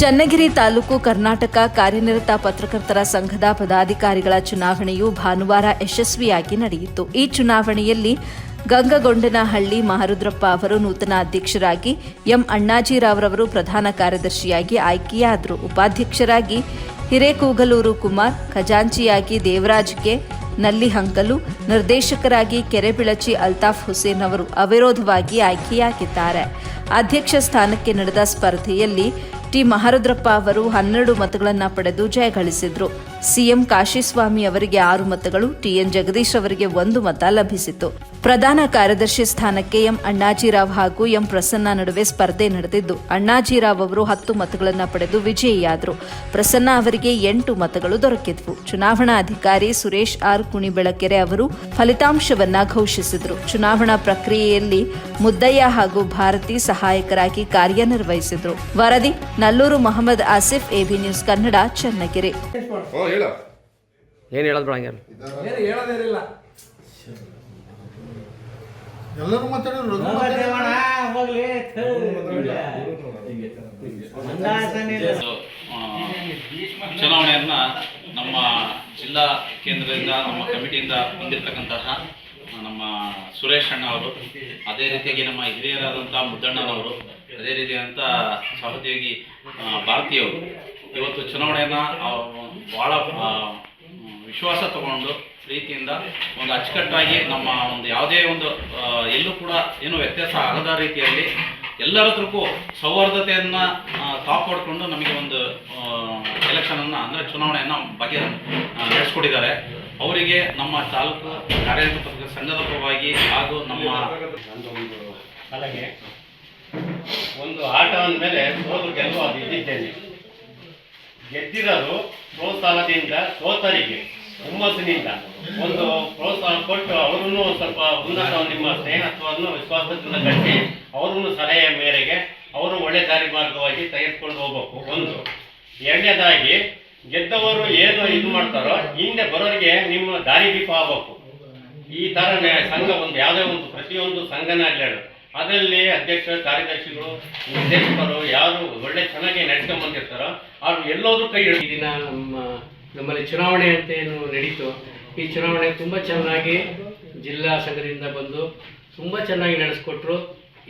ಚನ್ನಗಿರಿ ತಾಲೂಕು ಕರ್ನಾಟಕ ಕಾರ್ಯನಿರತ ಪತ್ರಕರ್ತರ ಸಂಘದ ಪದಾಧಿಕಾರಿಗಳ ಚುನಾವಣೆಯು ಭಾನುವಾರ ಯಶಸ್ವಿಯಾಗಿ ನಡೆಯಿತು. ಈ ಚುನಾವಣೆಯಲ್ಲಿ ಗಂಗಗೊಂಡನಹಳ್ಳಿ ಮಹಾರುದ್ರಪ್ಪ ಅವರು ನೂತನ ಅಧ್ಯಕ್ಷರಾಗಿ, ಎಂ ಅಣ್ಣಾಜಿರಾವ್ರವರು ಪ್ರಧಾನ ಕಾರ್ಯದರ್ಶಿಯಾಗಿ ಆಯ್ಕೆಯಾದರು. ಉಪಾಧ್ಯಕ್ಷರಾಗಿ ಹಿರೇಕೂಗಲೂರು ಕುಮಾರ್, ಖಜಾಂಚಿಯಾಗಿ ದೇವರಾಜ್ ಕೆ. ನಲ್ಲಿಹಂಕಲು ನಿರ್ದೇಶಕರಾಗಿ ಕೆರೆಬಿಳಚಿ ಅಲ್ತಾಫ್ ಹುಸೇನ್ ಅವರು ಅವಿರೋಧವಾಗಿ ಆಯ್ಕೆಯಾಗಿದ್ದಾರೆ. ಅಧ್ಯಕ್ಷ ಸ್ಥಾನಕ್ಕೆ ನಡೆದ ಸ್ಪರ್ಧೆಯಲ್ಲಿ ಟಿ ಮಹಾರುದ್ರಪ್ಪ ಅವರು ಹನ್ನೆರಡು ಮತಗಳನ್ನು ಪಡೆದು ಜಯಗಳಿಸಿದ್ರು ಸಿಎಂ ಕಾಶಿಸ್ವಾಮಿ ಅವರಿಗೆ ಆರು ಮತಗಳು ಟಿಎನ್ ಜಗದೀಶ್ ಅವರಿಗೆ ಒಂದು ಮತ ಲಭಿಸಿತು ಪ್ರಧಾನ ಕಾರ್ಯದರ್ಶಿ ಸ್ಥಾನಕ್ಕೆ ಎಂ ಅಣ್ಣಾಜಿರಾವ್ ಹಾಗೂ ಎಂ ಪ್ರಸನ್ನ ನಡುವೆ ಸ್ಪರ್ಧೆ ನಡೆದಿದ್ದು ಅಣ್ಣಾಜಿರಾವ್ ಅವರು ಹತ್ತು ಮತಗಳನ್ನು ಪಡೆದು ವಿಜಯಿಯಾದರು. ಪ್ರಸನ್ನ ಅವರಿಗೆ ಎಂಟು ಮತಗಳು ದೊರಕಿದ್ವು. ಚುನಾವಣಾಧಿಕಾರಿ ಸುರೇಶ್ ಆರ್ ಕುಣಿಬೆಳಕೆರೆ ಅವರು ಫಲಿತಾಂಶವನ್ನ ಘೋಷಿಸಿದರು. ಚುನಾವಣಾ ಪ್ರಕ್ರಿಯೆಯಲ್ಲಿ ಮುದ್ದಯ್ಯ ಹಾಗೂ ಭಾರತಿ ಸಹಾಯಕರಾಗಿ ಕಾರ್ಯನಿರ್ವಹಿಸಿದರು. ವರದಿ ನಲ್ಲೂರು ಮೊಹಮ್ಮದ್ ಆಸಿಫ್ ಎಬಿ ನ್ಯೂಸ್ ಕನ್ನಡ ಚನ್ನಗಿರಿ. ಎಲ್ಲರೂ ಮಾತಾಡಿದ್ರು ಚುನಾವಣೆಯನ್ನ ನಮ್ಮ ಜಿಲ್ಲಾ ಕೇಂದ್ರದಿಂದ ನಮ್ಮ ಕಮಿಟಿಯಿಂದ ಬಂದಿರತಕ್ಕಂತಹ ನಮ್ಮ ಸುರೇಶ್ ಅಣ್ಣ ಅವರು ಅದೇ ರೀತಿಯಾಗಿ ನಮ್ಮ ಹಿರಿಯರಾದಂತಹ ಮುದ್ದಣ್ಣನವರು ಅದೇ ರೀತಿಯಾದಂಥ ಸಹೋದ್ಯೋಗಿ ಭಾರತೀಯವರು ಇವತ್ತು ಚುನಾವಣೆಯನ್ನ ಬಹಳ ವಿಶ್ವಾಸ ತಗೊಂಡು ಪ್ರೀತಿಯಿಂದ ಒಂದು ಅಚ್ಚುಕಟ್ಟಾಗಿ ನಮ್ಮ ಒಂದು ಯಾವುದೇ ಒಂದು ಎಲ್ಲೂ ಕೂಡ ಏನು ವ್ಯತ್ಯಾಸ ಆಗದ ರೀತಿಯಲ್ಲಿ ಎಲ್ಲರ ಹತ್ರಕ್ಕೂ ಸೌಹಾರ್ದತೆಯನ್ನು ಕಾಪಾಡಿಕೊಂಡು ನಮಗೆ ಒಂದು ಎಲೆಕ್ಷನನ್ನು ಅಂದರೆ ಚುನಾವಣೆಯನ್ನು ಬಗೆ ನಡೆಸ್ಕೊಟ್ಟಿದ್ದಾರೆ. ಅವರಿಗೆ ನಮ್ಮ ತಾಲೂಕು ಪತ್ರಕರ್ತರ ಸಂಘದ ಪರವಾಗಿ ಹಾಗೂ ನಮ್ಮ ಒಂದು ಆಟ ಅಂದಮೇಲೆ ಸೋಲು ಗೆಲ್ಲುವ ಇದ್ದಿದ್ದೇನೆ ಗೆದ್ದಿರೋರು ಪ್ರೋತ್ಸಾಹದಿಂದ ಸೋತರಿಗೆ ಹುಮ್ಮಸ್ಸಿನಿಂದ ಒಂದು ಪ್ರೋತ್ಸಾಹ ಕೊಟ್ಟು ಅವರನ್ನು ಸ್ವಲ್ಪ ಉನ್ನತ ನಿಮ್ಮ ಸ್ನೇಹತ್ವವನ್ನು, ವಿಶ್ವಾಸದಿಂದ ಕಟ್ಟಿ ಅವರನ್ನು ಸಲಹೆಯ ಮೇರೆಗೆ ಅವರು ಒಳ್ಳೆ ದಾರಿ ಮಾರ್ಗವಾಗಿ ತೆಗೆದುಕೊಂಡು ಹೋಗ್ಬೇಕು. ಒಂದು. ಎರಡನೇದಾಗಿ, ಗೆದ್ದವರು ಏನು ಇದು ಮಾಡ್ತಾರೋ, ಹಿಂದೆ ಬರೋರಿಗೆ ನಿಮ್ಮ ದಾರಿ ದೀಪ ಆಗ್ಬೇಕು ಈ ತರ ಸಂಘ ಒಂದು, ಯಾವುದೇ ಒಂದು, ಪ್ರತಿಯೊಂದು ಸಂಘನ ಆಗಲಿ ಅದರಲ್ಲಿ ಅಧ್ಯಕ್ಷ, ಕಾರ್ಯದರ್ಶಿಗಳು, ನಿರ್ದೇಶಕರು, ಯಾರು ಒಳ್ಳೆ ಚೆನ್ನಾಗಿ ನಡ್ಕೊಂಡ್ಬಂದಿರ್ತಾರೋ ಅವ್ರು ಎಲ್ಲೋದ್ರೂ ಕೈ ಹಿಡಿದಿನ ದಿನ ನಮ್ಮ ನಮ್ಮಲ್ಲಿ ಚುನಾವಣೆ ಅಂತ ಏನು ನಡೀತು. ಈ ಚುನಾವಣೆ ತುಂಬ ಚೆನ್ನಾಗಿ ಜಿಲ್ಲಾ ಸಂಘದಿಂದ ಬಂದು ತುಂಬ ಚೆನ್ನಾಗಿ ನಡೆಸ್ಕೊಟ್ರು.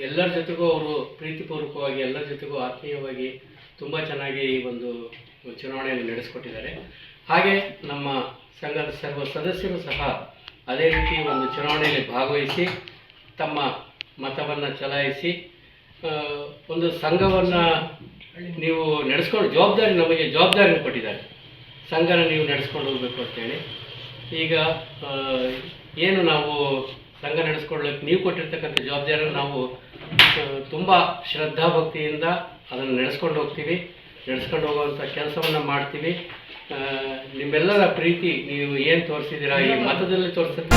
ಎಲ್ಲರ ಜೊತೆಗೂ ಅವರು ಪ್ರೀತಿಪೂರ್ವಕವಾಗಿ, ಎಲ್ಲರ ಜೊತೆಗೂ ಆತ್ಮೀಯವಾಗಿ ತುಂಬ ಚೆನ್ನಾಗಿ ಈ ಒಂದು ಚುನಾವಣೆಯನ್ನು ನಡೆಸ್ಕೊಟ್ಟಿದ್ದಾರೆ. ಹಾಗೆ ನಮ್ಮ ಸಂಘದ ಸರ್ವ ಸದಸ್ಯರು ಸಹ ಅದೇ ರೀತಿ ಒಂದು ಚುನಾವಣೆಯಲ್ಲಿ ಭಾಗವಹಿಸಿ ತಮ್ಮ ಮತವನ್ನು ಚಲಾಯಿಸಿ ಒಂದು ಸಂಘವನ್ನು ನೀವು ನಡೆಸ್ಕೊಂಡು ಜವಾಬ್ದಾರಿ ನಮಗೆ ಜವಾಬ್ದಾರಿಯನ್ನು ಕೊಟ್ಟಿದ್ದಾರೆ. ಸಂಘನ ನೀವು ನಡೆಸ್ಕೊಂಡು ಹೋಗ್ಬೇಕು ಅಂತೇಳಿ. ಈಗ ಏನು ನಾವು ಸಂಘ ನಡೆಸ್ಕೊಳ್ಳೋಕೆ ನೀವು ಕೊಟ್ಟಿರ್ತಕ್ಕಂಥ ಜವಾಬ್ದಾರಿಯನ್ನು ನಾವು ತುಂಬ ಶ್ರದ್ಧಾಭಕ್ತಿಯಿಂದ ಅದನ್ನು ನಡೆಸ್ಕೊಂಡು ಹೋಗ್ತೀವಿ. ನಡೆಸ್ಕೊಂಡು ಹೋಗುವಂಥ ಕೆಲಸವನ್ನು ಮಾಡ್ತೀವಿ. ನಿಮ್ಮೆಲ್ಲರ ಪ್ರೀತಿ ನೀವು ಏನು ತೋರಿಸಿದ್ದೀರಾ? ಈ ಮತದಲ್ಲಿ ತೋರಿಸುತ್ತೆ